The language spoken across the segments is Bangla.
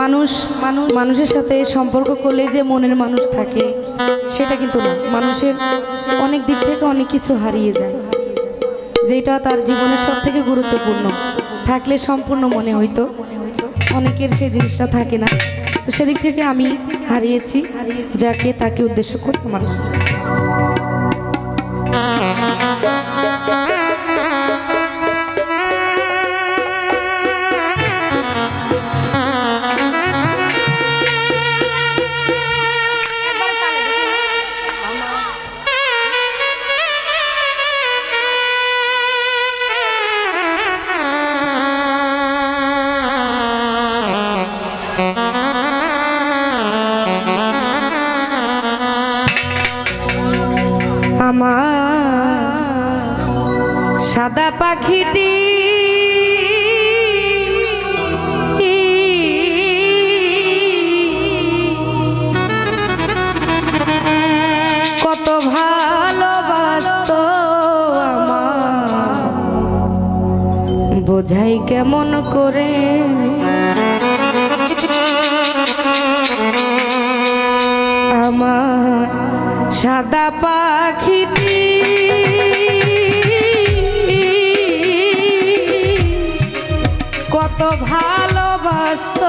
মানুষ মানুষ, মানুষের সাথে সম্পর্ক করলে যে মনের মানুষ থাকে, সেটা কিন্তু না। মানুষের অনেক দিক থেকে অনেক কিছু হারিয়ে যায়, যেটা তার জীবনের সব থেকে গুরুত্বপূর্ণ। থাকলে সম্পূর্ণ মনে হইতো, অনেকের সেই জিনিসটা থাকে না। তো সেদিক থেকে আমি হারিয়েছি, যাকে তাকে উদ্দেশ্য করে আমার সাদা পাখিটি কত ভালোবাসত আমার বোঝাই কেমন করে? আমার সাদা পাখিটি কত ভালোবাসত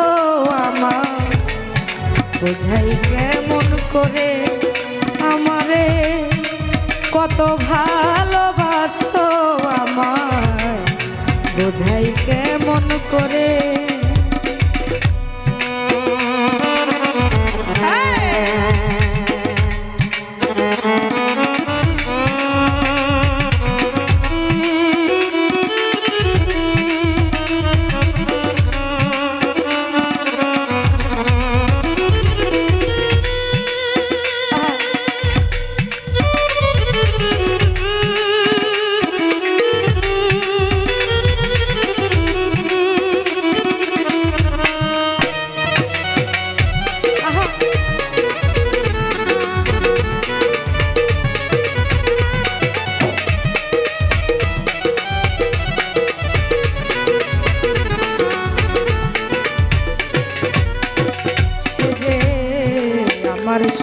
আমার বোঝাই কেমন করে আমারে। কত ভালোবাসত আমার বোঝাই কেমন করে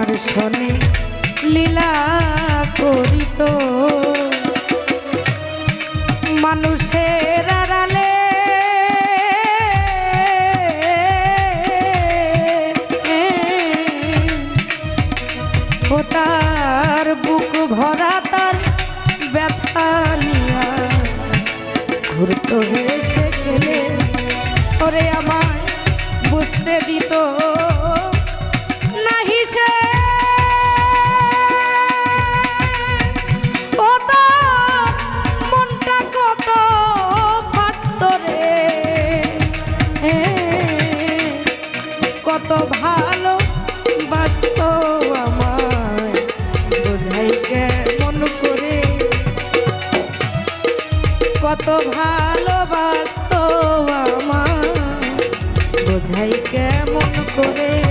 আমার শনে লীলা করিত। মানুষের আড়ালে ও তার বুক ভরা তার ব্যথা নিয়া ঘুরতো হেসে কেমন করে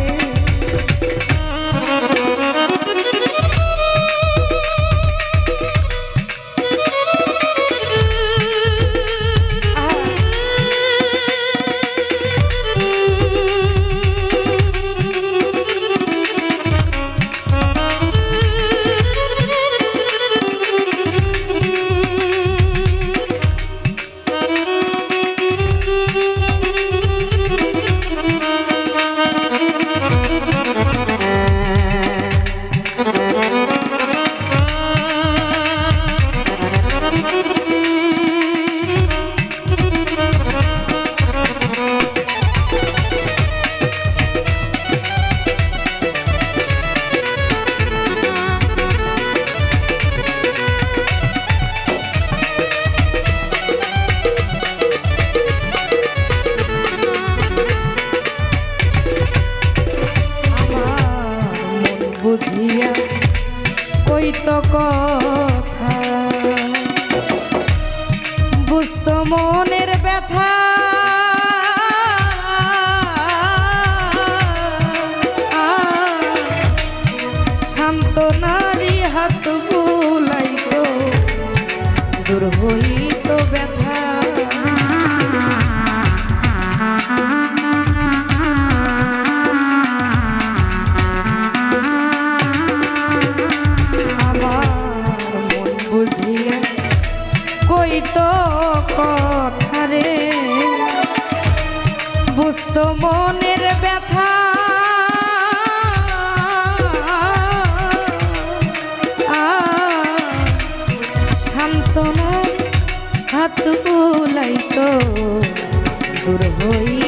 কথা। বুঝতো শান্ত নারী হাত বুলাইতো দূর তো কথা রে বুঝতো মনের ব্যথা। শান্তনার হাত বুলাইতো দূর হইত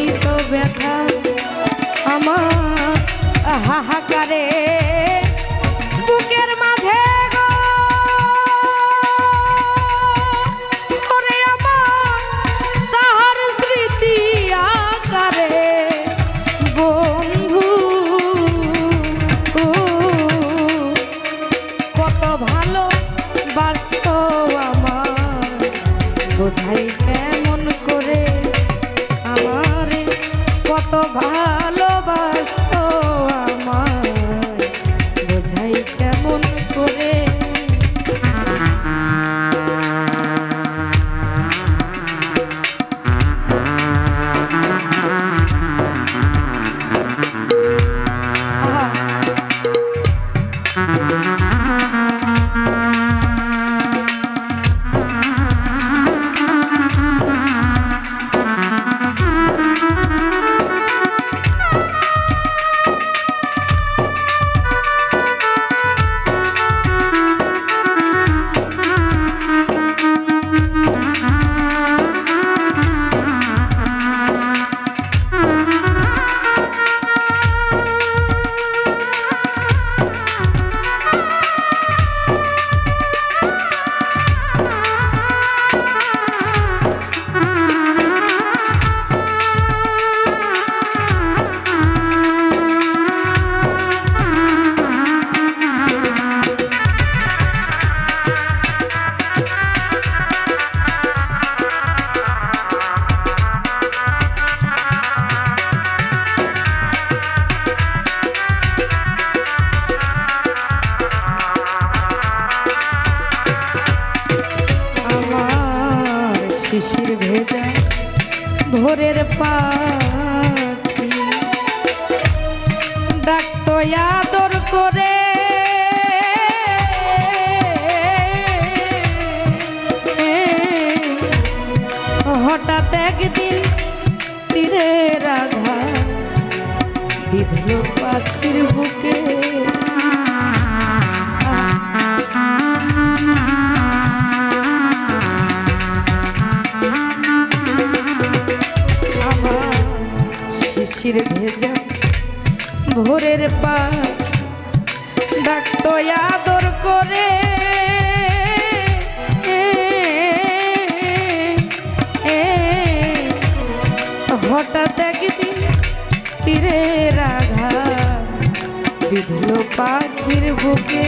ভোরের পাখি। ডাকতো আদর করে। হঠাৎ একদিন তীরের আঘাত বিধল পাখির বুকে। শিশির ভেজা ভোরের পা ডাকতো আদর করে। হঠাৎ একদিন তীরের আঘাত বিধল পাখির বুকে।